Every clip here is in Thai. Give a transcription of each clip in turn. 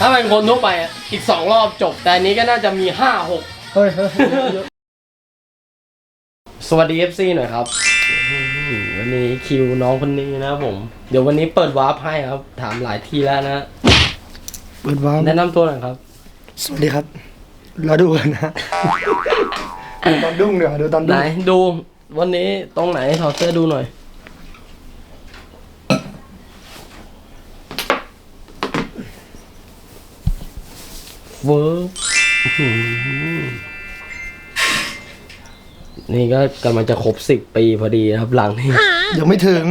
ถ้าเป็นคนทั่วไปอะอีกสองรอบจบ แต่อันนี้ก็น่าจะมีห้าหกเฮ้ยเฮ้ยเยอะสวัสดี FC หน่อยครับอืมวันนี้คิวน้องคนนี้นะครับผม เดี๋ยววันนี้เปิดวาร์ปให้ครับ ถามหลายทีแล้วนะ เปิดวาร์ปแนะนำตัวหน่อยครับ สวัสดีครับเราดูกันนะดูตอนดุ้งเดี๋ยวดูตอนไหนดุ้งดูวันนี้ตรงไหนถอดเสื้อดูหน่อย เวิร์บอื้อหือนี่ก็กำลังจะครบสิบปีพอดีนะครับหลังนี้ยังไม่ถึง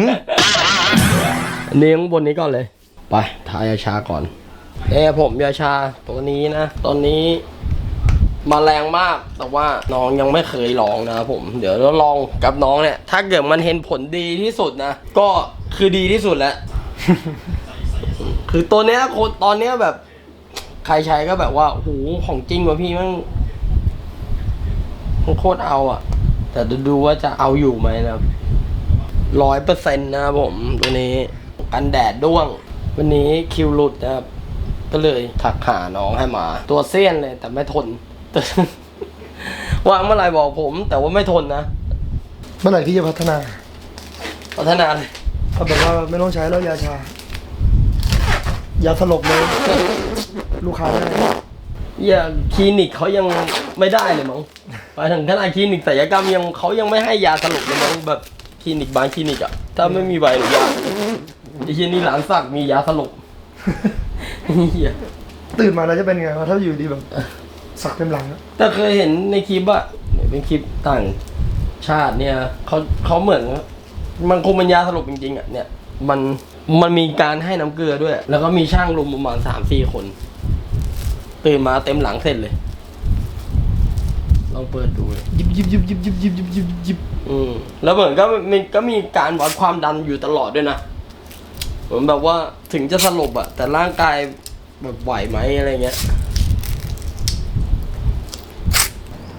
อันนี้ข้างบนนี้ก่อนเลย ไปทายาชาก่อนเอ้ผมยาชาตัวนี้นะ ตอนนี้มาแรงมาก แต่ว่าน้องยังไม่เคยลองนะครับผม เดี๋ยวเราลองกับน้องเนี่ย ถ้าเกิดมันเห็นผลดีที่สุดนะ ก็คือดีที่สุดแล้ว คือตัวเนี้ยคนตอนเนี้ยแบบ ใครใช้ก็แบบว่าโอ้โหของจริงว่ะพี่มันมันโคตรเอาอะ แต่ดูดูว่าจะเอาอยู่ไหมนะครับร้อยเปอร์เซ็นต์นะครับผมตัวนี้กันแดดด้วง วันนี้คิวหลุดนะครับ ก็เลยถักหาน้องให้มา ตัวเสี้ยนเลยแต่ไม่ทนวางเมื่อไหร่บอกผม แต่ว่าไม่ทนนะ เมื่อไหร่ที่จะพัฒนา พัฒนาเลยก็แบบว่าไม่ต้องใช้แล้วยาชา ยาสลบเลย ลูกค้าได้อย่าคลินิกเขายังไม่ได้เลยมั้งไปถึงขนาดคลินิกศัลยกรรมยังเขายังไม่ให้ยาสลบเลยมั้งแบบคลินิกบางคลินิกอะถ้าไม่มีใบอนุญาตไอ้เชี่ยนี่หลานสักมียาสลบเหี้ยตื่นมาแล้วจะเป็นไงวะถ้าอยู่ดีแบบสักเต็มหลังอะแต่เคยเห็นในคลิปอะเนี่ยเป็นคลิปต่างชาติเนี่ยเขาเขาเหมือนมันคงเป็นยาสลบจริงๆอะเนี่ย มัน มันมีการให้น้ำเกลือด้วย แล้วก็มีช่างรุมประมาณสามสี่คน ตื่นมาเต็มหลังเสร็จเลย ลองเปิดดูเลยยิบยิบยิบยิบยิบยิบยิบยิบยิบอืมแล้วเหมือนก็มีก็มีการวัดความดันอยู่ตลอดด้วยนะเหมือนแบบว่าถึงจะสลบอะแต่ร่างกายแบบไหวไหมอะไรเงี้ย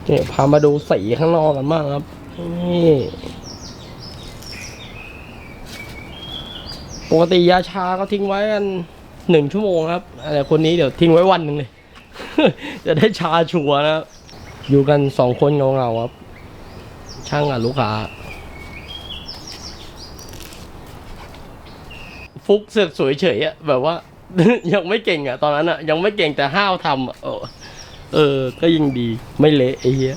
เนี่ยพามาดูสีข้างนอกกันบ้างครับนี่ ปกติยาชาก็ทิ้งไว้กันหนึ่งชั่วโมงครับแต่คนนี้เดี๋ยวทิ้งไว้วันหนึ่งเลย จะได้ชาชัวนะครับอยู่กันสองคนเงาๆครับ ช่างกับลูกค้า ฟุกเสือกสวยเฉยอะแบบว่า ยังไม่เก่งอะตอนนั้นอะยังไม่เก่งแต่ห้าวทำอะเออเออก็ยังดีไม่เละไอ้เหี้ย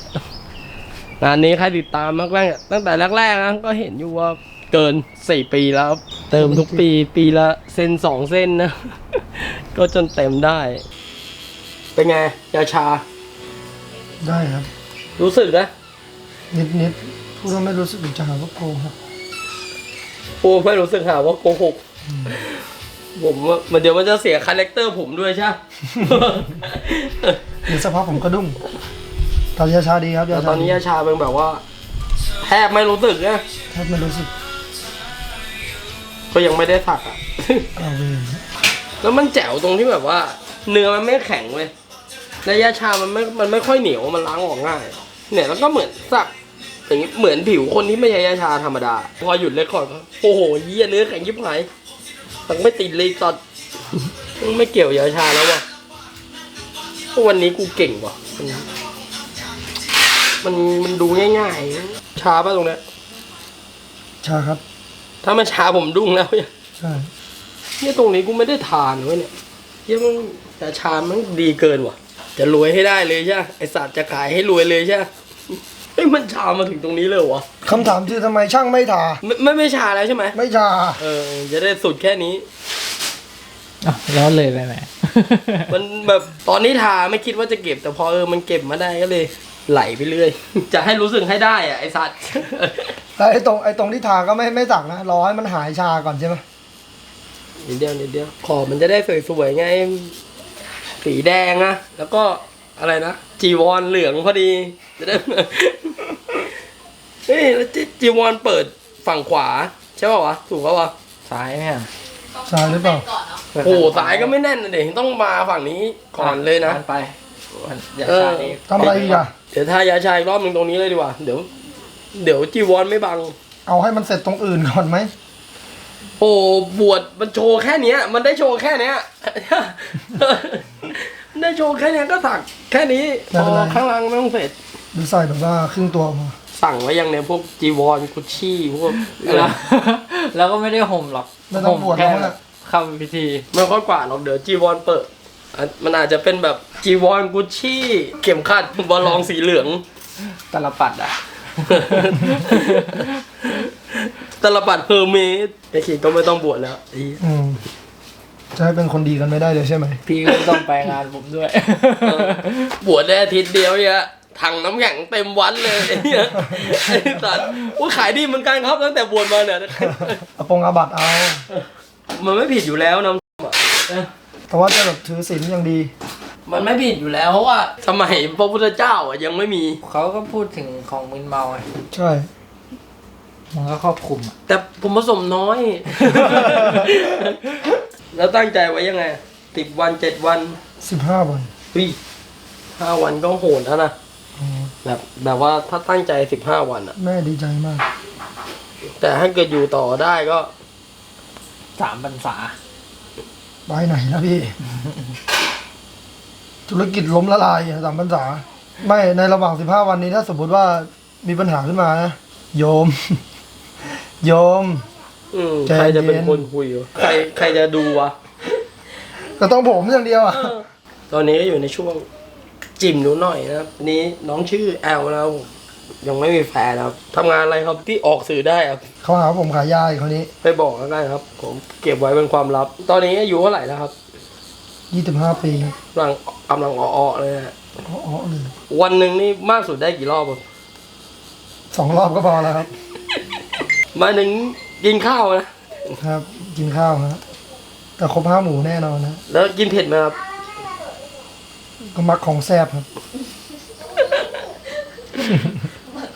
งานนี้ใครติดตามมากแรกตั้งแต่แรกๆนะก็เห็นอยู่ว่าเกินสี่ปีแล้ว เติมทุกปีปีละเส้นสองเส้นนะ ก็จนเต็มได้ เป็นไงยาชา ได้ครับ รู้สึกนะ นิดนิดพูดว่าไม่รู้สึกจะหาว่าโกงครับปูไม่รู้สึกหาว่าโกหกผมว่ามันเดี๋ยวมันจะเสียคาแรคเตอร์ผมด้วยใช่ไหมเดี๋ยวสักพักผมก็ดุ้งตอนยาชาดีครับแต่ยาตชาอนนี้ดียาชาเป็นแบบว่า แทบไม่รู้สึกนะแทบไม่รู้สึก ก็ยังไม่ได้สักอะเอาเวรแล้วมันแจ๋วตรงที่แบบว่า เนื้อมันไม่แข็งเลยและยาชามันไม่มันไม่ค่อยเหนียวมันล้างออกง่าย เนี่ยแล้วก็เหมือนสักอย่างงี้เหมือนผิวคนที่ไม่ใช่ยาชาธรรมดา พอหยุดเลคคอร์ดก็โอ้โหเยี่ยเนื้อแข็งยิบหายตังไม่ติดเลยตอนไม่เกี่ยวยาชาแล้ววะเพราะวันนี้กูเก่งว่ะมันมันดูง่ายๆ ชาป่ะตรงเนี้ยชาครับ ถ้ามันชาผมดุ้งแล้วเนี่ยใช่เนี่ยตรงนี้กูไม่ได้ทานเว้ยเนี่ยเยี่ยมันแต่ชามันดีเกินว่ะ จะรวยให้ได้เลยใช่ปะไอสัตว์จะขายให้รวยเลยใช่ปะเฮ้ยมันชามาถึงตรงนี้เลยเหรอวะคำถามคือทำไมช่างไม่ทา ไม่ไม่ไม่ชาแล้วใช่ไหมไม่ชาเออ จะได้สุดแค่นี้ อะแล้วเลยไปไหมมันแบบตอนนี้ทาไม่คิดว่าจะเก็บ แต่พอเออมันเก็บมาได้ก็เลย ไหลไปเรื่อย จะให้รู้สึกให้ได้อะไอสัตว์ แต่ไอ้ตรงไอ้ตรงที่ทาก็ไม่ไม่สั่งนะรอให้มันหายชาก่อนใช่ไหมนิดเดียวนิดเดียวขอบมันจะได้สวยๆไง สีแดงนะแล้วก็อะไรนะจีวรเหลืองพอดีจะได้ เฮ้ยแล้วจีจีวรเปิดฝั่งขวา ใช่ป่าวะถูกป่าวะซ้ายไหมอะชาหรือเปล่าโอ้โหสายก็ไม่แน่นนะเด็ต้องมาฝั่งนี้ก่อนเลยนะมันไปมันอย่าเออชาดีทำอะไรอีกอะเดี๋ยวทายาชาอีกรอบหนึ่งตรงนี้เลยดีกว่า เดี๋ยว เดี๋ยวจีวรไม่บัง เอาให้มันเสร็จตรงอื่นก่อนไหมโอ้บวชมันโชว์แค่เนี้ย มันได้โชว์แค่เนี้ยโชว์แค่เนี้ยก็สักแค่นี้ไม่พเป็นอไรข้างล่างไม่ต้องเสร็จดูใส่แบบว่าครึ่งตัวพอสั่งไว้ยังเนี่ยพวกจีวรกุชชี่พวกอะไรแล้วแล้วก็ไม่ได้ห่มหรอกไม่ต้องบวชห่มแค่แล้วนะ เข้าพิธีไม่ค่อยกว่าหรอกเดี๋ยวจีวรเปิดอะมันอาจจะเป็นแบบจีวรกุชชี่ เข็มขัดบอลลองสีเหลืองตลปัดอะ ตลปัดเฮอร์เมสไอ้ขีดก็ไม่ต้องบวชแล้วไอ้เหี้ยอืมจะให้เป็นคนดีกันไม่ได้เลยใช่ไหมพี่ก็ต้องไปงานผมด้วย บวชได้อาทิตย์เดียวเนี่ยถังน้ำแข็งเต็มวัดเลยไอ้เหี้ยไอ้สัตว์ว่าขายดีเหมือนกันครับตั้งแต่บวชมาเนี่ย เอาปงอาบัตเอา มันไม่ผิดอยู่แล้วนะแต่ว่าจะแบบถือศีลอย่างดี มันไม่ผิดอยู่แล้วเพราะว่าสมัยพระพุทธเจ้าอะยังไม่มี เขาก็พูดถึงของมึนเมาไงใช่ มันก็ครอบคลุมอะแต่ผมผสมน้อย แล้วตั้งใจไว้ยังไงสิบวันเจ็ดวันสิบห้าวันวิห้าวันก็โหดแล้วนะอ๋อแบบแบบว่าถ้าตั้งใจสิบห้าวันอะแม่ดีใจมาก แต่ถ้าเกิดอยู่ต่อได้ก็ สามพรรษา ไปไหนนะพี่ ธุรกิจล้มละลายสามพรรษาไม่ในระหว่างสิบห้าวันนี้ถ้าสมมติว่ามีปัญหาขึ้นมานะโยม โยม อืมใจใครจะเป็นเย็นคนคุยวะใครใครจะดูวะก็ต้องผมอย่างเดียวอะ ตอนนี้ก็อยู่ในช่วงจิมหนูหน่อยนะครับอันนี้น้องชื่อแอลนะครับผมยังไม่มีแฟนนะครับทำงานอะไรครับที่ออกสื่อได้ครับเขาหาว่าผมขายยาอีกคนนี้ ไปบอกแล้วกันครับ ผมเก็บไว้เป็นความลับ ตอนนี้อายุเท่าไหร่แล้วครับ ยี่สิบห้าปีกำลังกำลังอ้อๆเลยนะอ๋อๆเลยวันหนึ่งนี่มากสุดได้กี่รอบครับสองรอบก็พอแล้วครับ มาถึงกินข้าวนะ ครับ กินข้าวฮะแต่ครบห้าหมูแน่นอนนะแล้วกินเผ็ดไหมครับ ก็มักของแซ่บครับ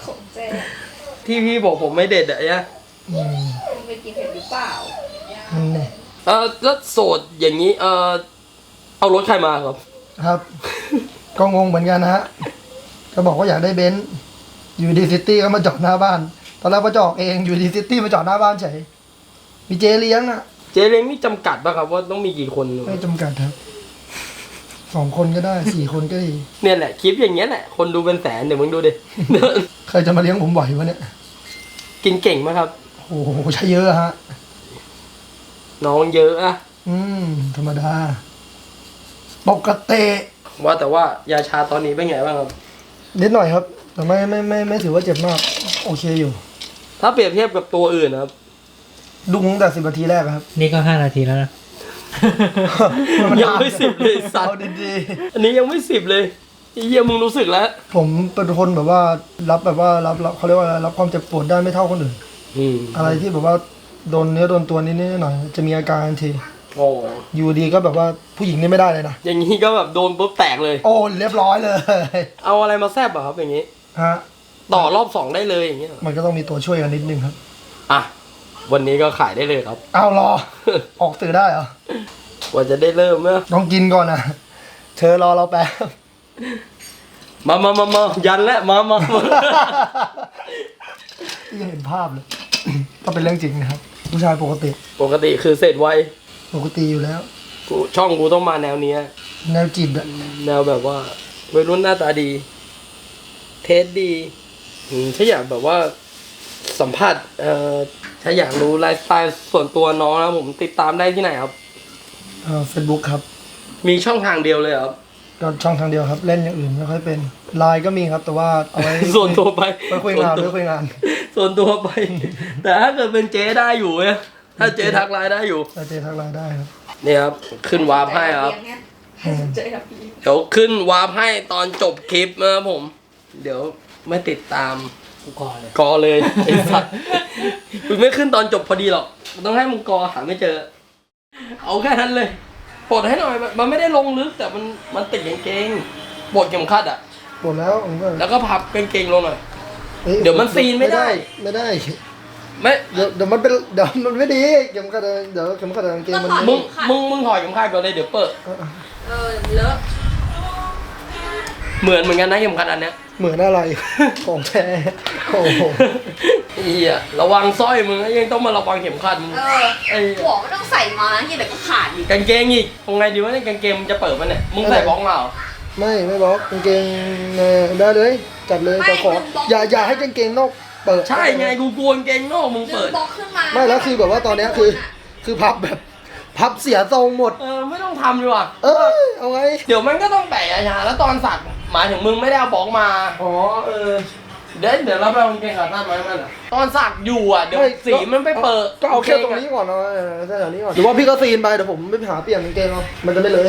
ของเจ๊ที่พี่บอกผมไม่เด็ดอะเนี่ยอืมคุณไปกินเผ็ดหรือเปล่า นั่นแหละ เออแล้วโสดอย่างนี้เออ เอารถใครมาครับ ครับ ก็งงเหมือนกันนะฮะก็บอกว่าอยากได้เบนซ์อยู่ดีซิตี้ก็มาจอดหน้าบ้าน ตอนแรกมาจอดเองอยู่ดีซิตี้มาจอดหน้าบ้านเฉยมีเจเลี้ยงอะ เจเล้งนี่จำกัดป่ะครับว่าต้องมีกี่คน ไม่จำกัดครับสองคนก็ได้สี่คนก็ดีเนี่ยแหละคลิปอย่างเงี้ยแหละคนดูเป็นแสนเดี๋ยวมึงดูดิ ใครจะมาเลี้ยงผมไหววะเนี่ยกินเก่งไหมครับ โอ้โหใช้เยอะฮะ น้องเยอะอะ อืม ธรรมดา ปกติว่าแต่ว่ายาชาตอนนี้เป็นไงบ้างครับ นิดหน่อยครับ แต่ไม่ไม่ไม่ไม่ถือว่าเจ็บมาก โอเคอยู่ ถ้าเปรียบเทียบกับตัวอื่นนะครับ ดุงตั้งแต่สิบนาทีแรกอะครับ นี่ก็ห้านาทีแล้วนะ ยังไม่สิบเลยสัตเอาว์ดีอันนี้ยังไม่สิบเลยไอ้เยี่ยมึงรู้สึกแล้วๆผมเป็นคนแบบว่ารับแบบว่ารับรับเขาเรียกว่าอะไรรับความเจ็บปวดได้ไม่เท่าคนอื่น อืมอะไรที่แบบว่าโดนเนื้อโดนตัวนิดๆหน่อยๆจะมีอาการทันที โอ้อยู่ดีก็แบบว่าผู้หญิงนี่ไม่ได้เลยนะ อย่างนี้ก็แบบโดนปุ๊บแตกเลย โอ้เรียบร้อยเลย เอาอะไรมาแซบอะครับอย่างนี้ ฮะ ต่อรอบสองได้เลยอย่างเงี้ยมันก็ต้องมีตัวช่วยกันนิดนึงครับ อะ วันนี้ก็ขายได้เลยครับ เอารอ ออกสื่อได้เหรอ กว่าจะได้เริ่มเนอะต้องกินก่อนนะเธอรอเราแป๊บ มามามามายันแล้วมามามา ยังเห็นภาพเลย ก็เป็นเรื่องจริงนะครับ ผู้ชายปกติ ปกติคือเสร็จไว ปกติอยู่แล้ว กูช่องกูต้องมาแนวเนี้ย แนวจิตอะแนวแบบว่าวัยรุ่นหน้าตาดี เทสดีอืมถ้าอยากแบบว่าสัมผัสเอ่อถ้าอยากรู้ไลฟ์สไตล์ส่วนตัวน้องนะผมติดตามได้ที่ไหนครับ เฟซบุ๊กครับมีช่องทางเดียวเลยเหรอครับ ก็ช่องทางเดียวครับ เล่นอย่างอื่นไม่ค่อยเป็นไลน์ก็มีครับ แต่ว่าเอาไว้ ส่วนตัวไปไปคุยงานส่ไปวนตัวคุยงาน ส่วนตัวไป แต่ถ้าเกิดเป็นเจ๊ได้อยู่เนี่ย ถ้าเจ๊ทักไลน์ได้อยู่แต่เจทักไลน์ได้ครับเนี่ยครับขึ้นวาร์ปให้ครับอืมเจ๊ครับพี่เดี๋ยวขึ้นวาร์ปให้ตอนจบคลิปนะครับผม เดี๋ยวไม่ติดตามกูก่อนเลยกอเลยไอ้สัตว์มึงไม่ขึ้นตอนจบพอดีหรอกมันต้องให้มึงกอหาไม่เจอ เอาแค่นั้นเลยปลดให้หน่อยมันมันไม่ได้ลงลึกแต่มันมันติดกางเกงปลดเข็มขัดอะหมดแล้วผมก็แล้วก็พับกางเกงลงหน่อยอ้เดี๋ยวมันซีนไม่ได้ไม่ได้ ไม่เดี๋ยวเดี๋ยวมันเป็นเดี๋ยวมันไม่ดีเข็มขัดเดี๋ยวเข็มขัดกางเกงมันมึงมึงมึงถอดเข็มขัดก่อนเลยเดี๋ยวเปิดเออเออเลอะเหมือนเหมือนกันนะเข็มขัดอันเนี้ยเหมือนอะไร ของแท้โอ้โหกเหี้ยระวังสร้อยมึงยังต้องมาระวังเข็มขัดมึงเออไอ้หัวไม่ต้องใส่มาเฮียเดี๋ยวก็ขาดอีกกางเกงอีกทำไงดีวะเนี่ยกางเกงมันจะเปิดปะเนี่ยมึงใส่บล็อกมาเหรอไม่ไม่บอกกางเกงเออได้เลยจัดเลยแต่ขออย่าอย่าให้กางเกงนอก เปิดใช่ไงกูกลัวกางเกงนอกมึงดึเปิงดบล็อกขึ้นมาไม่แล้วคือแบบว่าตอนเนี้ยคือ คือพับแบบ พับเสียทรงหมด เออไม่ต้องทำดีกว่าเอ้ยเอาไงเดี๋ยวมันก็ต้องแปะยาแล้วตอนสักหมายถึงมึงไม่ได้เอาบล็อกมา อ๋อเออเดี๋ยวเดี๋ยวเราไปเอากางเกงขาสั้นมาให้มันอะตอนสักอยู่อะเดี๋ยวไม่สีมันไปเปิดก็เอาแค่ตรงนี้ก่อนเนาะเออแค่แถวนี้ก่อนหรือว่าพี่ก็ซีนไปเดี๋ยวผมไปหาเปลี่ยนกางเกงเอามันจะไม่เลย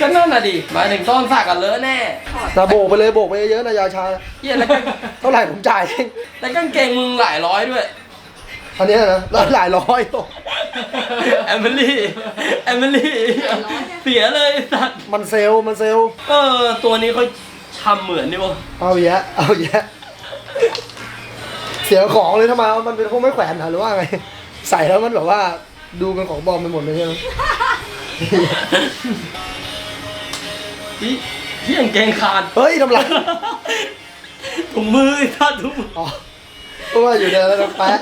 ก็นั่นน่ะดิหมายถึงตอนสักกันเลอะแน่แต่โบกไปเลยโบกไปเยอะๆนะยาชา เหี้ยแล้วก็เท่าไหร่ผมจ่ายเองแล้วกางเกงมึงหลายร้อยด้วย อันเนี้ยนะแล้วหลายร้อยแอมเบลี่แอมเบลี่เสียเลยสัตว์มันเซลล์มันเซลล์เออ ตัวนี้เขาทำเหมือนดิวะเอาแยะเอาแยะเสียของเลยทำไมมันเป็นพวกไม่แขวนเหรอหรือว่าไงใส่แล้วมันแบบว่าดูเป็นของปลอมไปหมดเลยใช่ไหม ที่ที่กางเกงขาดเฮ้ยทำไรถุงมือไอ้าถุงมืออ๋อเพราะว่าอยู่ในแล้วก็แปะ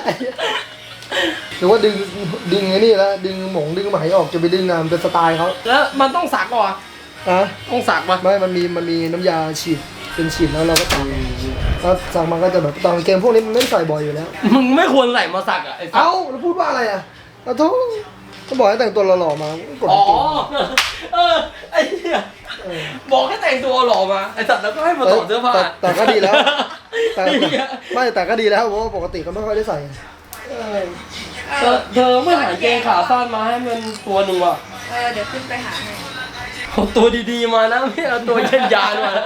หรือว่าดึงดึงไอ้นี่แล้วดึงหมงดึงไหมออกจะไปดึงงานเป็นสไตล์เขาแล้วมันต้องสักก่อนอะต้องสักปะไม่มันมีมันมีน้ำยาฉีดเป็นฉีดแล้วเราก็ตัดแล้วสั่งมาก็จะแบบตอนเกมพวกนี้มันไม่ใส่บ่อยอยู่แล้ว มึงไม่ควรใส่มาสักอะไอ้สัตเอ้าแล้วพูดว่าอะไรอะขอโทษก็บอกให้แต่งตัวหล่อๆมากดอ๋อเกงเออไอ้เหี้ย บอกให้แต่งตัวหล่อมาไอ้สัตว์แล้วก็ให้มาถอดเสื้อผ้าแต่แต่ก็ดีแล้ว แต่ไอ้เหี้ยไม่แต่ก็ดีแล้วเพราะว่าปกติก็ไม่ค่อยได้ใส่เธอเธอไม่หากางเกงขาสั้นมาให้มันตัวหนึ่งว่ะเออเดี๋ยวขึ้นไปหาให้เอาตัวดีๆมานะไม่เอาตัวเช่นยานมานะ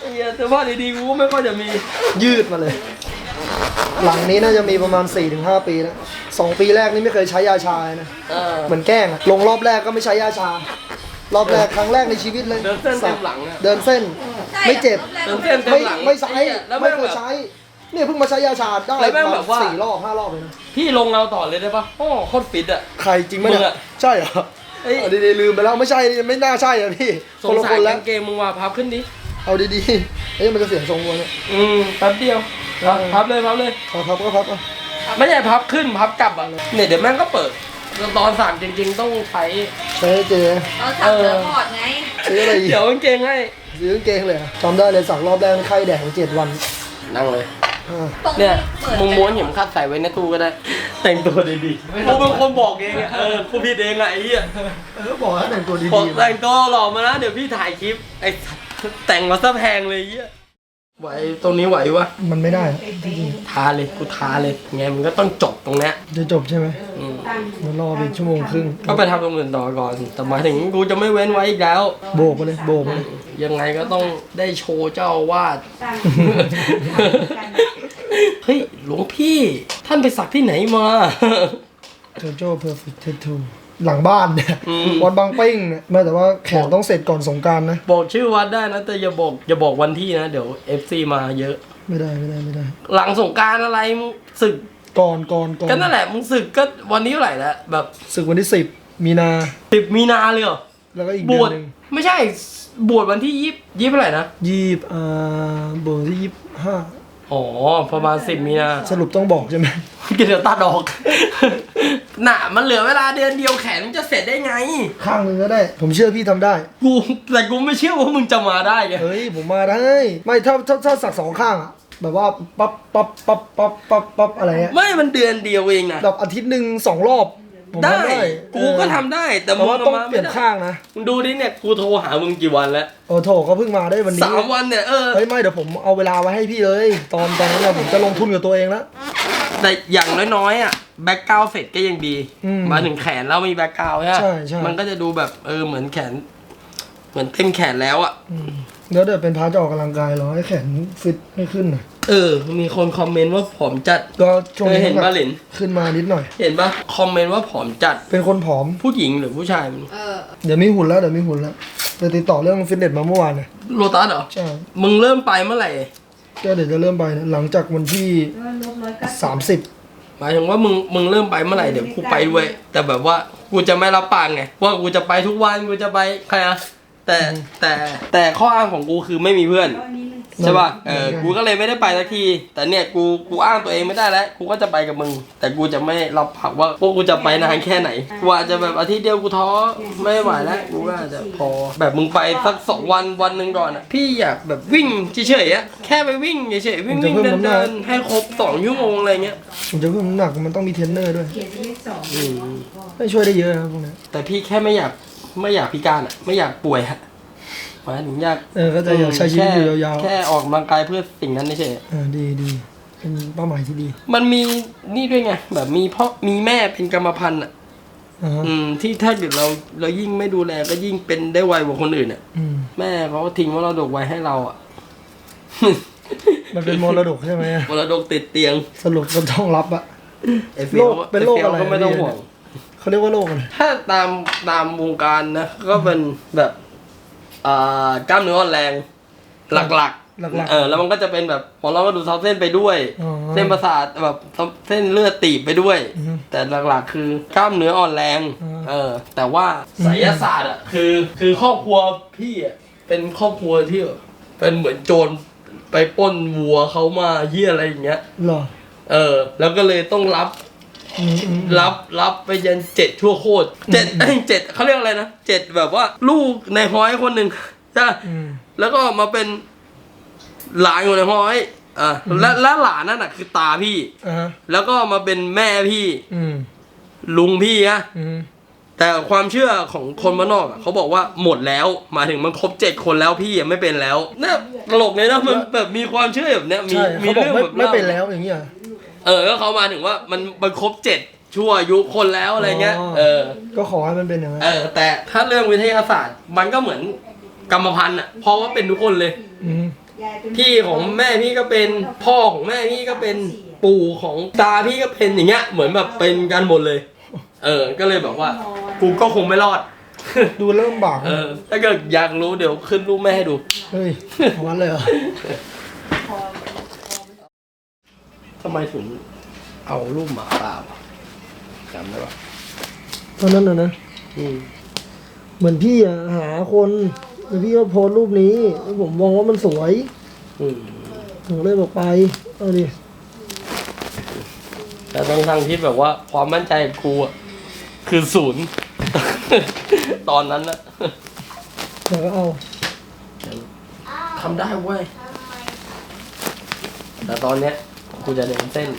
ไอ้เหี้ยเสื้อผ้าดีๆกูก็ไม่ค่อยจะมี ยืดมาเลย หลังนี้น่าจะมีประมาณ 4-5 ปีแล้วสองปีแรกนี่ไม่เคยใช้ยาชาเลยนะ เออ เหมือนแกล้งอะลงรอบแรกก็ไม่ใช้ยาชา รอบแรกครั้งแรกในชีวิตเลยเดินเส้นเต็มหลังอะ เดินเส้นใช่ไม่เจ็บรอบแรกเดินเส้นเต็ไม่มหลังไม่ใช้อ้เหี้ยแล้วไม่แม่งเคแบยบ ใช้ เนี่ยเพิ่งมาใช้ยาชาได้แล้วแม่งแบบว่า สี่รอบห้ารอบเลยนะพี่ลงเงาต่อเลยได้ปะโอ้โคตรฟิตอะ ใครจริงไหมมึเนี่งยอะใช่เหรอเอ้ย เอาดีๆลืมไปแล้วไม่ใช่ไม่น่าใช่อะพี่สคนงละสาครนแล้วกางเกงมึงว่าพับขึ้นดิ เอาดีๆเอ้ยมันจะเสียงทรงวัวเนี่ยอืมแป๊บเดียวพับพับเลยพับเลย เอาพับก็พับอะไม่ใช่พับขึ้นพับกลับอะเนี่ยเดี๋ยวแม่งก็เปิดแล้ว ตอนสั่งจริง ๆ ต้องใช้ใช้เจเราสั่งเนื้อทอดไงซื้ออะไรอีกเดี๋ยวกางเกงให้ซื้อกางเกงเลยอะจำได้เลยสักรอบแรกนี่ไข้แดงเจ็ดวันนั่งเลย อ่าตรงเนี่ยเปิดมึงม้วนเข็มขัดใส่ไว้ในตู้ก็ได้ แต่งตัวดีๆกูเป็นคนบอกเองอะเออกูผิดเองอะไอ้เหี้ยเออบอกให้แต่งตัวบอกดีๆแต่งตัวหล่อมานะเดี๋ยวพี่ถ่ายคลิปไอ้สัสแต่งมาซะแพงเลยไอ้เหี้ย ไหวตรงนี้ไหววะมันไม่ได้อะทาเลยกูทาเลยไงมันก็ต้องจบตรงเนี้ยจะจบใช่ไหมอืมมันรอเป็นชั่วโมงครึ่งก็ไปทำตรงอื่นต่อก่อน แต่หมายถึงกูจะไม่เว้นไว้อีกแล้ว โบกไปเลยโบกไปเลยยังไงก็ต้องได้โชว์เจ้าอาวาด เฮ้ย หลวงพี่ท่านไปสักที่ไหนมา โจโจ้เพอร์เฟคเททู หลังบ้านเนี่ยอืม วัดบางเป้งเนี่ยไม่แต่ว่าแข่งต้องเสร็จก่อนสงกรารนะ บอกชื่อวัดได้นะแต่อย่าบอกอย่าบอกวันที่นะ เดี๋ยว FC มาเยอะ ไม่ได้ไม่ได้ไม่ได้ หลังสงกรารอะไรมึงศึกก่อนก่อนก่อนก็นั่นแหละมึงศึกก็วันนี้เท่าไหร่แล้วแบบศึกวันที่สิบมีนาสิบมีนาเลยเหรอแล้วก็อีกบเดือวนชหนึ่งไม่ใช่บวชวันที่ยี่ยี่เท่าไหร่นะยี่สิบอ่าโบสที่ยี่สิบห้า อ๋อ ประมาณสิบมีนาสรุปต้องบอกใช่ไหมก็เดี๋ยวตัดออก น่ะ มันเหลือเวลาเดือนเดียวแขนมันจะเสร็จได้ไง ข้างหนึงก็ได้ ผมเชื่อพี่ทำได้ กูแต่กูไม่เชื่อว่ามึงจะมาได้ไงเฮ้ยผมมาได้ ไม่ถ้าถ้าถ้าสักสองข้างอะแบบว่าปั๊บปั๊บปั๊บปั๊บปั๊บปั๊บอะไรเงี้ยไม่มันเดือนเดียวเองนะแบบอาทิตย์หนึ่งสองรอบ ผมได้ ทำได้กูก็ทำได้ แต่แต่มึงว่าอะต้องมาเปลี่ยนไม่ได้ข้างนะมึงดูดิเนี่ย กูโทรหามึงกี่วันแล้วโอ้โถก็เพิ่งมาได้วันนี้สามวันเนี่ยเออ เฮ้ยไม่เดี๋ยวผมเอาเวลาไว้ให้พี่เลย ตอนตอนนั้นเราผมจะลงทุนกับตัวเองแล้ว แต่อย่างน้อยๆอะแบ็กกราวเสร็จก็ยังดี อืมมาถึงแขนแล้วมีแบ็กกราวใช่ปะใช่ใช่ มันก็จะดูแบบเออเหมือนแขน เหมือนเต็มแขนแล้วอะอืมแล้วเดี๋ยวเป็นพาร์ทจะออกกำลังกายเหรอให้แขนฟิตให้ขึ้นหน่อย เออ มีคนคอมเมนต์ว่าผอมจัดก็ช่วงเคยนี้เห็นน้ำหปะนักหลินขึ้นมานิดหน่อย เห็นปะคอมเมนต์ว่าผอมจัดเป็นคนผอม ผู้หญิงหรือผู้ชายมันเออ เดี๋ยวมีหุ่นแล้วเดี๋ยวมีหุ่นแล้วไปติดต่อเรื่องฟิตเนสมาเมื่อวานเนี่ยโลตัสเหรอ ใช่มึงเริ่มไปเมื่อไหร่ ก็เดี๋ยวจะเริ่มไปนะหลังจากวันที่สามสิบหมายถึงว่ามึงมึงเริ่มไปเมื่อไหร่เดี๋ยวกูไปด้วย แต่แบบว่ากูจะไม่รับปากไงว่ากูจะไปทุกวันกูจะไปใครอะแต่แต่แต่ข้ออ้างของกูคือไม่มีเพื่อน ใช่ป่ะเออกูก็เลยไม่ได้ไปสักที แต่เนี่ยกูกูอ้างตัวเองไม่ได้แล้วกูก็จะไปกับมึง แต่กูจะไม่รับผักว่าพวกกูจะไปนานแค่ไหนกูอาจจะแบบอาทิตย์เดียวกูท้อไม่ไหวแล้วกูก็อาจจะพอแบบมึงไปสักสองวันวันหนึ่งก่อนอะพี่อยากแบบวิ่งเฉยๆอะแค่ไปวิ่งเฉยๆวิ่งวิ่งเดินเดินๆให้ครบสองชั่วโมงอะไรเงี้ยผมจะเพิ่มน้ำหนักมันต้องมีเทรนเนอร์ด้วยอืมไม่ช่วยได้เยอะครับพวกนี้แต่พี่แค่ไม่อยากไม่อยากพิการอะไม่อยากป่วยอะ หมายถึงอยากเออก็จะอยากใช้ชีวิตอยู่ยาวแค่ออกกำลังกายเพื่อสิ่งนั้นเฉยๆเออดีดีเป็นเป้าหมายที่ดีๆมันมีนี่ด้วยไงแบบมีพ่อมีแม่เป็นกรรมพันธุ์อะอ่าฮะอืมที่ถ้าเกิดเราเรายิ่งไม่ดูแลก็ยิ่งเป็นได้ไวกว่าคนอื่นอะ อืมแม่เขาก็ทิ้งมรดกไว้ให้เราอะ มันเป็นมรดกใช่ไหมอะมรดกติดเตียงสรุปก็ต้องรับอะ ไอ้เฟี้ยวโรคเป็นโรคไฟี้ยวอะไรก็ไม่ต้องห่วง เขาเรียกว่าโรคอะไรถ้าตามตามวงการนะ ก็เป็นแบบ อ่ากล้ามเนื้ออ่อนแรง หลักหลักๆ ๆเออแล้วมันก็จะเป็นแบบของเราก็ดูดซับเส้นไปด้วย อ๋อ เส้นประสาทแบบเส้นเลือดตีบไปด้วย อือฮึ แต่หลักๆ คือกล้ามเนื้ออ่อนแรงอ่าเออ แต่ว่าไสยศาสตร์อะคือคือครอบครัวพี่อะเป็นครอบครัวที่แบบเป็นเหมือนโจรไปปล้นวัวเขามาเยี่ยอะไรอย่างเงี้ยเหรอ เออ แล้วก็เลยต้องรับอืมอืม รับรับไปยันเจ็ดชั่วโคตรเจ็ดเอ้ยเจ็ดเขาเรียกอะไรนะเจ็ดแบบว่า ลูกในห้อยคนหนึ่งใช่ปะอืมแล้วก็มาเป็นหลานอยู่ในห้อยอะและและหลานนั่นน่ะ คือตาพี่อ่าฮะแล้วก็มาเป็นแม่พี่อืมลุงพี่นะอืมแต่ความเชื่อของคนบ้านนอกอะเขาบอกว่าหมดแล้วหมายถึงมันครบเจ็ดคนแล้วพี่ยังไม่เป็นแล้วน่าตลกเลยนะมันแบบมีความเชื่อแบบเนี้ยมีใช่มีเขาบอกเรื่องไม่แบบไม่ล่าเป็นแล้วอย่างเงี้ย เออก็เขามาถึงว่ามันมันครบเจ็ดชั่วอายุคนแล้วอะไรเงี้ยอ๋อเออ ก็ขอให้มันเป็นอย่างนั้น เออ แต่ถ้าเรื่องวิทยาศาสตร์ มันก็เหมือนกรรมพันธุ์อะ เพราะว่าเป็นทุกคนเลย อืม พี่ของแม่พี่ก็เป็นพ่อของแม่พี่ก็เป็นปู่ของตาพี่ก็เป็นอย่างเงี้ย เหมือนแบบเป็นกันหมดเลย เออ ก็เลยแบบว่ากูก็คงไม่รอด ดูเริ่มบากเออ ถ้าเกิดอยากรู้เดี๋ยวขึ้นรูปแม่ให้ดู เฮ้ยวันเลยเหรอ ทำไมถึงเอารูปหมาป่าวะจำได้ปะตอนนั้นนะนะอืมเหมือนพี่อะหาคนแล้วพี่ก็โพสต์รูปนี้แล้วผมมองว่ามันสวยอืมผมเลยบอกไปเอาดิแต่ทั้งทางๆที่แบบว่า ความมั่นใจของกูอะคือศูนย์ ตอนนั้นนะเดี๋ยวก็เอาทำได้เว้ยแต่ตอนเนี้ย กูจะเดินเส้น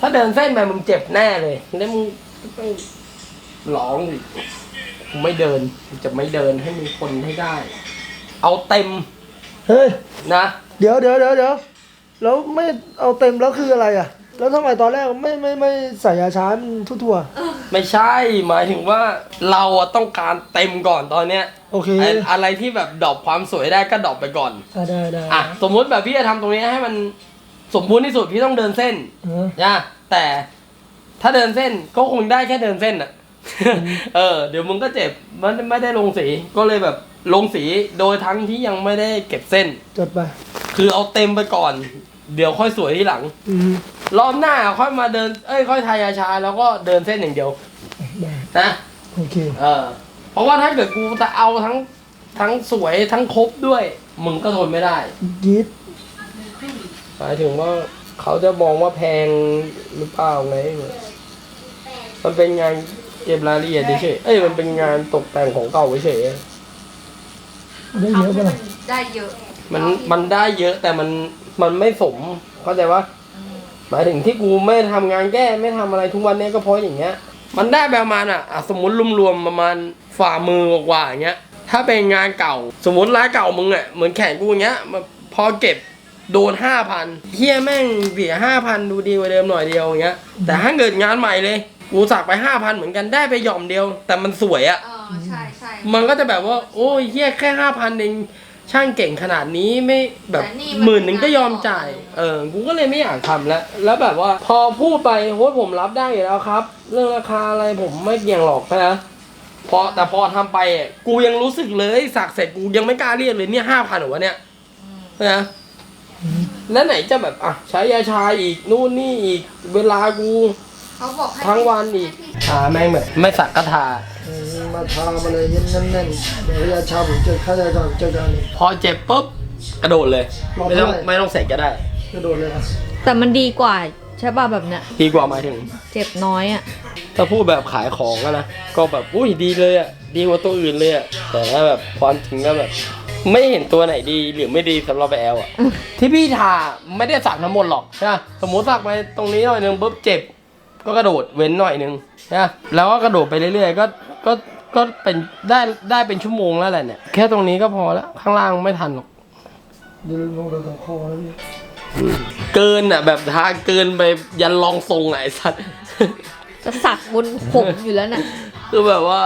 ถ้าเดินเส้นไปมึงเจ็บแน่เลยแล้วมึงต้องร้องอีกกูไม่เดินกูจะไม่เดินให้มึงคนให้ได้ เอาเต็มเฮ้ย นะ เดี๋ยวเดี๋ยวเดี๋ยวเดี๋ยวแล้วไม่เอาเต็มแล้วคืออะไรอะ แล้วทำไมตอนแรกไม่ไม่ไม่ใส่ยาช้ามันทั่วไม่ใช่หมายถึงว่าเราอะต้องการเต็มก่อนตอนเนี้ยๆโอเคไอ้อะไรที่แบบดรอปความสวยได้ก็ดรอปไปก่อน อะได้ได้อะสมมุติแบบพี่จะทำตรงนี้ให้มัน สมบูรณ์ที่สุดพี่ต้องเดินเส้นเออนะแต่ถ้าเดินเส้นก็คงได้แค่เดินเส้นอะ เออ เดี๋ยวมึงก็เจ็บมันไม่ได้ลงสีก็เลยแบบลงสีโดยทั้งที่ยังไม่ได้เก็บเส้น จดไปคือเอาเต็มไปก่อน เดี๋ยวค่อยสวยที่หลัง อืมรอบหน้าค่อยมาเดิน เอ้ยค่อยทายาชา แล้วก็เดินเส้นอย่างเดียวได้นะ โอเค เออ เพราะว่าถ้าเกิดกูจะเอาทั้งทั้งสวยทั้งครบด้วย มึงก็ทนไม่ได้ยีด หมายถึงว่าเขาจะมองว่าแพงหรือเปล่าไงมันเป็นงานเก็บรายละเอียดเฉยๆเอ้ยมันเป็นงานตกแต่งของเก่าเฉยได้เยอะป่ะล่ะได้เยอะๆมันมันได้เยอะแต่มันมันไม่สมเข้าใจปะหมายถึงที่กูไม่ทำงานแก้ไม่ทำอะไรทุกวันเนี้ยก็เพราะอย่างเงี้ย มันได้ประมาณอะอะสมมติรวมๆประมาณฝ่ามือกว่าๆอย่างเงี้ย ถ้าเป็นงานเก่า สมมติร้านเก่ามึงอะเหมือนแขนกูอย่างเงี้ยมาพอเก็บ โดนห้าพันเฮียแม่งเสียห้าพันดูดีกว่าเดิมหน่อยเดียวอย่างเงี้ย แต่ถ้าเกิดงานใหม่เลยกูสักไปห้าพันเหมือนกันได้ไปหย่อมเดียว แต่มันสวยอะเออใช่ใช่มันก็จะแบบว่า โอ้ยเฮียแค่ห้าพันเองช่างเก่งขนาดนี้ไม่แบบแต่นี่หมื่นหนึ่งก็ยอมจ่าย เออ กูก็เลยไม่อยากทำแล้ว แล้วแบบว่าพอพูดไปโฮ้ยผมรับได้อยู่แล้วครับ เรื่องราคาอะไรผมไม่เกี่ยงหรอกนะพอแต่พอทำไปอะกูยังรู้สึกเลยสักเสร็จกูยังไม่กล้าเรียกเลยเนี่ยห้าพันหรอวะเนี่ยนะ แล้วไหนจะแบบอะใช้ยาชาอีกนู่นนี่อีกเวลากูเขาบอกให้ทั้งวันอีกให้พี่ทาแม่งแบบไม่สักก็ทาเออมาทามาเลยเย็นแน่นๆเดี๋ยวยาชาผมเจอค่าใช้จ่ายเจอกันเลยพอเจ็บปุ๊บกระโดดเลยรอไม่ต้องเท่าไหร่ไม่ต้องเสร็จก็ได้ กระโดดเลยครับแต่มันดีกว่าใช่ป่ะแบบเนี้ยดีกว่าหมายถึง เจ็บน้อยอะถ้าพูดแบบขายของอะนะก็แบบอุ้ยดีเลยอะดีกว่าตัวอื่นเลยอะแต่ถ้าแบบความจริงก็แบบ ไม่เห็นตัวไหนดีหรือไม่ดีสำหรับแอลอะที่พี่ทาไม่ได้สักทั้งหมดหรอกใช่ปะสมมติสักไปตรงนี้หน่อยนึงปุ๊บเจ็บ ก็กระโดดเว้นหน่อยนึงนะแล้วก็กระโดดไปเรื่อยๆก็ก็ก็เป็นได้ได้เป็นชั่วโมงแล้วแหละเนี่ย แค่ตรงนี้ก็พอแล้วข้างล่างไม่ทันหรอกเดินลงไปตรงคอแล้วพี่เกินอะ แบบทาเกินไปยันรองทรงอะไอ้สัตว์จะสักบนผมอยู่แล้วน่ะคือแบบว่า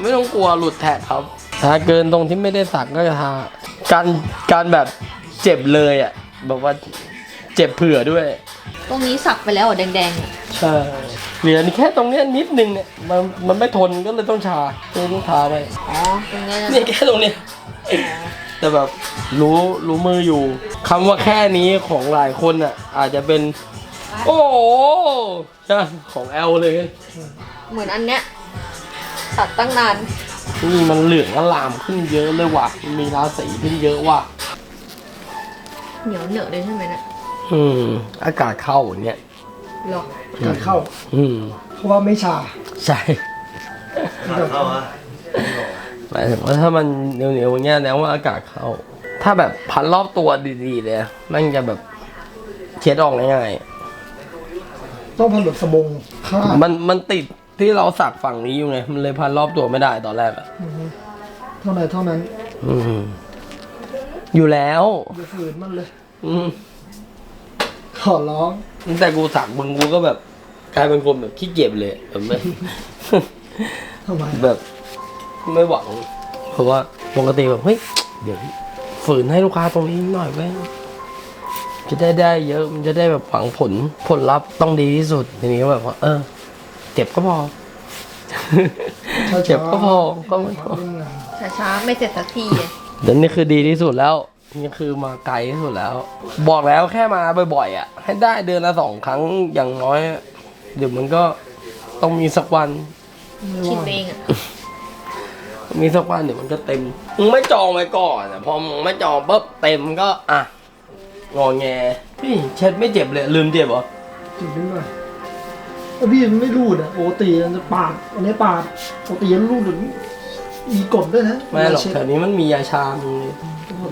ไม่ต้องกลัวหลุดแท็กครับ ทาเกินตรงที่ไม่ได้สักก็จะทาการการแบบเจ็บเลยอะแบบว่าเจ็บเผื่อด้วย ตรงนี้สักไปแล้วอะแดงๆอะใช่เหลือแค่ตรงเนี้ยนิดนึงเนี่ยมันมันไม่ทนก็เลยต้องชาเลยต้องทาไปอ๋อตรงนี้เนี่ยแค่ตรงเนี้ยแต่แบบรู้รู้มืออยู่คำว่าแค่นี้ของหลายคนอะ อาจจะเป็น โอ้โหใช่ปะของแอลเลย เหมือนอันเนี้ยสักตั้งนาน นี่มันเหลืองอลามขึ้นเยอะเลยว่ะมันมีราศีขึ้นเยอะว่ะ เหนียวเหนอะเลยใช่ไหมเนี่ยอืม อากาศเข้าเนี่ย หรอการเข้า อืม เพราะว่าไม่ชาใช่หมายถึงว่าถ้ามันเหนียวๆอย่างเงี้ยแล้วว่าอากาศเข้า ถ้าแบบพันรอบตัวดีๆเลยมันจะแบบเช็ดออกง่ายต้องพันแบบสบงค่าดๆมันมันติด ที่เราสักฝั่งนี้อยู่ไง มันเลยพันรอบตัวไม่ได้ตอนแรกอะอือฮึเท่าไหร่เท่านั้นอืมอยู่แล้ว อย่าฝืนมันเลย อืมขอร้องตั้งแต่กูสักมึงกูก็แบบกลายเป็นคนแบบขี้เกียจเลยแบบไม่ ทำไมแบบไม่หวังเพราะว่าปกติแบบเฮ้ยเดี๋ยวฝืนให้ลูกค้าตรงนี้หน่อยแม่งจะได้ได้เยอะมันจะได้แบบหวังผลผลลัพธ์ต้องดีที่สุดทีนี้ก็แบบว่าเออ เจ็บก็พอ เจ็บก็พอก็ไม่พอช้าๆไม่เสร็จสักทีอะเดี๋ยวนี้คือดีที่สุดแล้วนี่คือมาไกลที่สุดแล้ว บอกแล้วแค่มาบ่อยๆอะ ให้ได้เดือนละสองครั้งอย่างน้อยอะเดี๋ยวมันก็ต้องมีสักวันคิดเองอะมีสักวันเดี๋ยวมันก็เต็มมึงไม่จองไว้ก่อนอะพอมึงไม่จองปุ๊บเต็มก็อะงอแงพี่เช็ดไม่เจ็บเลยลืมเจ็บเหรอจุดนิดหน่อย แล้วพี่มันไม่รูดอะปกติมันจะปาดอันนี้ปาดปกติมันรูดหรือมีกดด้วยนะไม่หรอกเช็ดแถวนี้มันมียาชามี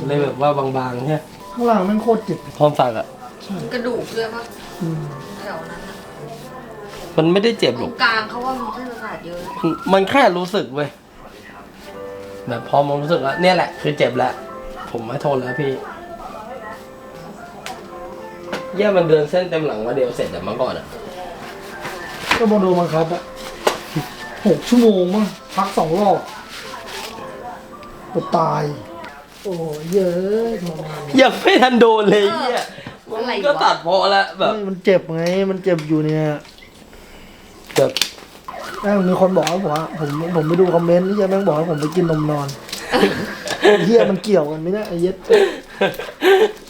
เลยแบบว่าบางๆใช่ไหมข้างล่างแมันโคตรเจ็บพร้อมสักอะกระดูกด้วยปะอืมแถวนั้นอะมันไม่ได้เจ็บตหรรอกงกลางเขาว่ามันเส้นประสาทเยอะมันมันแค่รู้สึกเว้ยแบบพอมันรู้สึกแล้วเนี่ยแหละ คือเจ็บแล้วผมไม่ทนแล้วพี่แย่มันเดินเส้นเต็มหลังมาเดียวเสร็จแต่เมื่อก่อนอะ ก็มาโดนบังคับอะหกชั่วโมงมั้งพักสองรอบก็ตาย โอ้ยเยอะทรมานยังไม่ทันโดนเลยเนี่ยอะไรก็วะตัดพอแล้วแบบไม่มันเจ็บไง มันเจ็บอยู่เนี่ยแบบแม่งมีคนบอกว่าผมว่าผมผมไปดูคอมเมนต์ที่จะแม่งบอกให้ผมไปกินนมนอน ไอ้เฮียมันเกี่ยวกันไหมเนี่ยไอ้เหี้ย็ด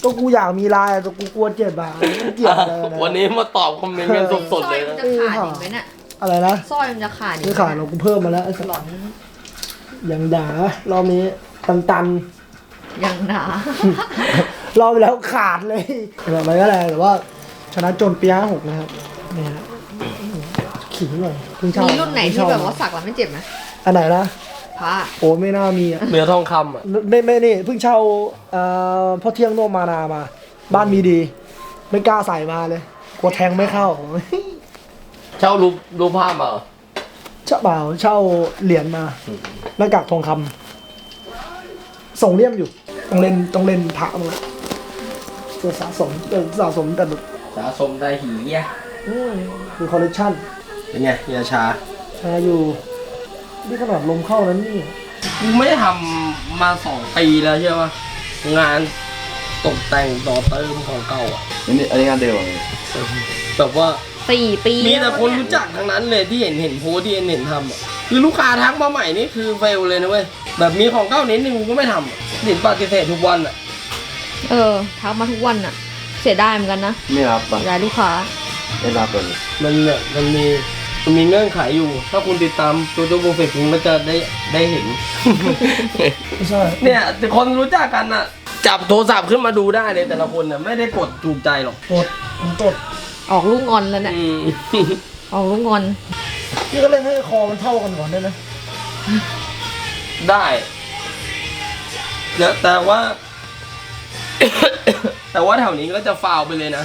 ก็กูอยากมีลายอะแต่กูกลัวเจ็บอะมันเกี่ยวอะไรนะ วันนี้มาตอบคอมเมนต์กันสสร้ดอๆเลยยมันนะจะขาดอีกไหมเนี่ยอะไรนะสร้อยมันจะขาดอีกไม่ไหมขาดเรากูเพิ่มมาแล้วไอ้สลอนอย่างด่ารอบนี้ตันตันยังหนา ๆรอบที่แล้วขาดเลยแบบอะไรก็แล้วแต่ว่า ชนะจนปีห้าหกนะครับเนี่ยฮะขิงหน่อยเพิ่งเช่ามีรุ่นไหนเพิ่งที่เช่าแบบว่าสักแล้วไม่เจ็บไหมอันไหนนะ ผ้าโอ้ไม่น่ามีอะเนื้อทองคำอะไม่ไม่นี่เพิ่งเช่าเอ่อพ่อเที่ยงโนมมานามา บ้านมีดี ไม่กล้าใส่มาเลยกลัวแทงไม่เข้า เช่ารูปรูปภาพมาเหรอเช่าเปล่าเช่าเหรียญมาหน้ากากทองคำส่งเลี่ยมอยู่ต้องเล่นต้องเล่นพระมั้งละจะสะสมจะสะสมแต่แบบสะสมได้หีอะอืมคือคอลเลคชันเป็นไงยาชาแชร์อยู่ นี่ขนาดลมเข้านั้นนี่กูไม่ได้ทำมาสองปีแล้วใช่ปะงานตกแต่งต่อเติมของเก่าอะอันนี้อันนี้งานเดิมเหรอแบบว่าสี่ปีมีแต่คนล้วเยรู้จักทั้งนั้นเลยที่เห็นเห็นโพสต์ที่เห็นเห็นทำอะคือลูกค้าทักมาใหม่นี่คือเฟลเลยนะเว้ยแบบมีของเก่านิดนึงกูก็ไม่ทำอะเห็นปฏิเสธทุกวันอะเออทักมาทุกวันอะ เสียดายเหมือนกันนะไม่รับปะเสียดายลูกค้าไม่รับเลยมันเนี่ยมันมี มันมีเงื่อนไขอยู่ ถ้าคุณติดตามตัวตัวโปรเฟกคุณก็จะได้ได้เห็นไม่ใช่ เนี่ยแต่คนรู้จักกันอะ จับโทรศัพท์ขึ้นมาดูได้เลยแต่ละคนน่ะไม่ได้กดถูกใจหรอกกดผมกดออกลูกงอนแล้วเนี่ย อืมออกลูกงอน พี่ก็เล่นให้คอมันเท่ากันก่อนได้ไหมได้แต่แต่ว่า แต่ว่าแถวนี้ก็จะฟาวไปเลยนะ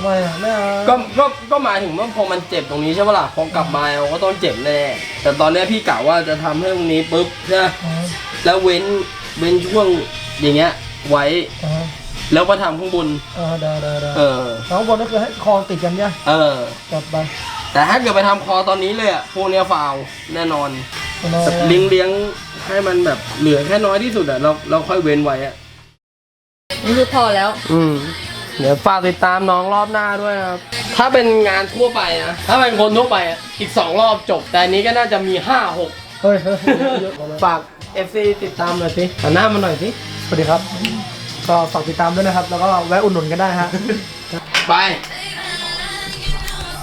ทำไมอะไม่เอาก็ก็ก็หมายถึงว่าพอมันเจ็บตรงนี้ใช่ปะล่ะพอกลับมาเราก็ต้องเจ็บแน่แต่ตอนเนี้ยพี่กะว่าจะทำให้ตรงนี้ปุ๊บใช่ไหมอ๋อแล้วเว้นเว้นช่วงอย่างเงี้ย ไว้อ๋อแล้วมาทำข้างบน อ่าได้ได้ได้เออน้องบอลก็คือให้คอติดกันเนี่ยเออ จับไปแต่ถ้าเกิดไปทำคอตอนนี้เลยอะพวกเนี้ยฟาวแน่นอนนอนแบบเลี้ยงเลี้ยงให้มันแบบเหลือแค่น้อยที่สุดอะเราเราค่อยเว้นไว้อะนี่คือพอแล้ว อืม เดี๋ยวฝากติดตามน้องรอบหน้าด้วยนะครับ ถ้าเป็นงานทั่วไปนะ ถ้าเป็นคนทั่วไปอะอีกสองรอบจบ แต่อันนี้ก็น่าจะมีห้าหกเฮ้ยเฮ้ยเยอะกว่าเลยฝาก FC ติดตามหน่อยสิหันหน้ามาหน่อยสิ สวัสดีครับ ก็ฝากติดตามด้วยนะครับ แล้วก็แวะอุดหนุนกันได้ฮะ ไป